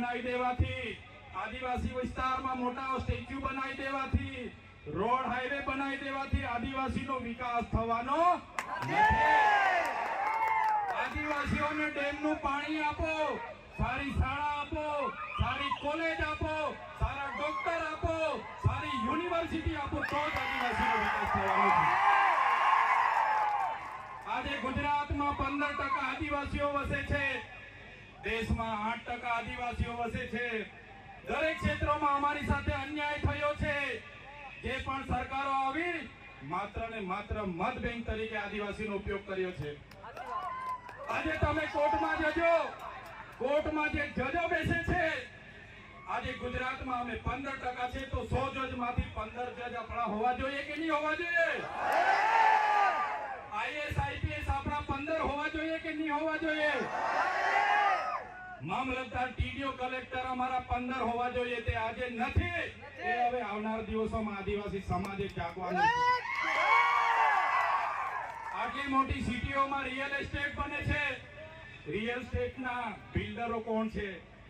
બનાવી દેવાથી આદિવાસી વિસ્તારમાં મોટા સ્ટેચ્યુ બનાવી દેવાથી, રોડ હાઈવે બનાવી દેવાથી આદિવાસીનો વિકાસ થવાનો. આદિવાસીઓને ડેમનું પાણી આપો, સારી શાળા આપો, સારી કોલેજ આપો, સારા ડોક્ટર આપો, સારી યુનિવર્સિટી આપો, તો જ આદિવાસીનો વિકાસ થવાનો આજે ગુજરાતમાં પંદર ટકા આદિવાસીઓ વસે છે દેશમાં આઠ ટકા આદિવાસીઓ વસે છે. દરેક ક્ષેત્રોમાં અમારી સાથે અન્યાય થયો છે. જે પણ સરકારો આવી માત્ર ને માત્ર મત બેંક તરીકે આદિવાસીનો ઉપયોગ કર્યો છે. આજે તમે કોર્ટમાં જજો. કોર્ટમાં જે જજો બેસે છે આજે ગુજરાતમાં અમે પંદર ટકા છે તો સો જજમાંથી પંદર જજ આપણા હોવા જોઈએ કે નહીં હોવા જોઈએ? આઈએસ આઈપીએસ આપણા પંદર હોવા જોઈએ કે નહીં હોવા જોઈએ? મામલતદાર ટીડીઓ કલેક્ટર અમારા પંદર હોવા જોઈએ તે આજે નથી. એ હવે આવનાર દિવસોમાં આદિવાસી સમાજે જાગવાનું આટલી મોટી સિટીઓમાં રિયલ એસ્ટેટ બને છે. રિયલ એસ્ટેટના બિલ્ડરો કોણ છે?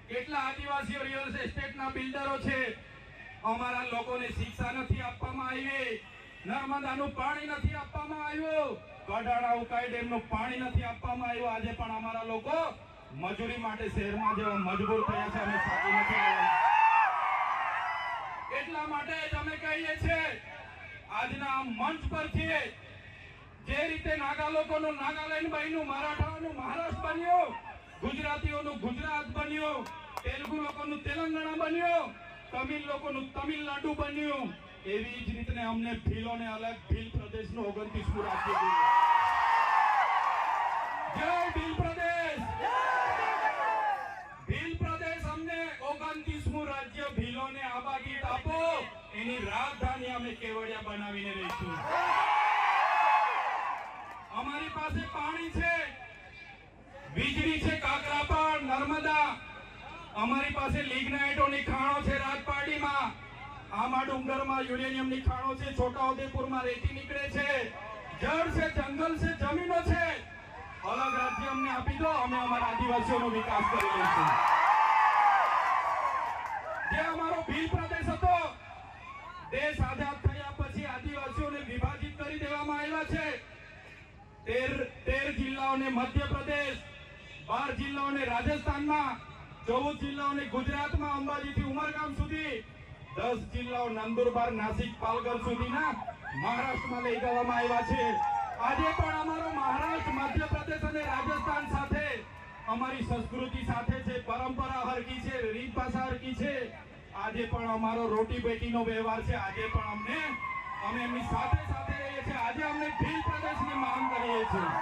કેટલા આદિવાસીઓ રિયલ એસ્ટેટના બિલ્ડરો છે? અમારા લોકોને શિક્ષા નથી આપવામાં આવી. નર્મદાનું પાણી નથી આપવામાં આવ્યું. કડાણા ઉકાઈ ડેમનું પાણી નથી આપવામાં આવ્યું. આજે પણ અમારા લોકો મજૂરી માટે શહેરમાં જેવા મજબૂર થયા છે અમે થાકી નથી એટલા માટે અમે કહીએ છીએ આજના મંચ પરથી જે રીતે નાગા લોકોનું નાગાલેન્ડ બન્યું, મરાઠાઓનું મહારાષ્ટ્ર બન્યું, ગુજરાતીઓનું ગુજરાત બન્યું, તેલુગુ લોકોનું તેલંગાણા બન્યું, તમિલ લોકોનું તમિલનાડુ બન્યું, એવી જ રીતે અમને ભીલોને અલગ ભીલ પ્રદેશનું ઓગણત્રીસમું રાજ્ય એની રાજધાની અમે કેવડિયા બનાવીને રહીશું અમારી પાસે પાણી છે, વીજળી છે કાકરાપાડ નર્મદા. અમારી પાસે લિગ્નાઇટોની ખાણો છે રાજપાટીમાં આમાં ડુંગરમાં યુરેનિયમની ખાણો છે, છોટાઉદેપુરમાં રેતી નીકળે છે. જળ છે, જંગલ છે, જમીનો છે. અલગ રાજ્ય અમને આપી દો, અમે અમારા આદિવાસીઓનો વિકાસ કરી લઈશું. જે અમારો ભીલ દેશ આઝાદ થયા પછી આદિવાસીઓને વિભાજિત કરી દેવામાં આવ્યા છે. જિલ્લાઓને મધ્યપ્રદેશ, બાર જિલ્લાઓને રાજસ્થાનમાં, ચૌદ જિલ્લાઓને ગુજરાતમાં અંબાજીથી ઉમરગામ સુધી, દસ જિલ્લાઓ નંદુરબાર, નાસિક, પાલઘર સુધીના મહારાષ્ટ્રમાં લઈ જવામાં આવ્યા છે. આજે પણ અમારો મહારાષ્ટ્ર, મધ્યપ્રદેશ અને રાજસ્થાન સાથે અમારી સંસ્કૃતિ સાથે છે, પરંપરા હરકી છે, રીત ભાષા હરકી છે. આજે પણ અમારો રોટી બેટીનો વ્યવહાર છે. આજે પણ અમને, અમે એમની સાથે સાથે રહીએ છીએ. આજે અમને ભીલ પ્રદેશની માંગ કરીએ છીએ.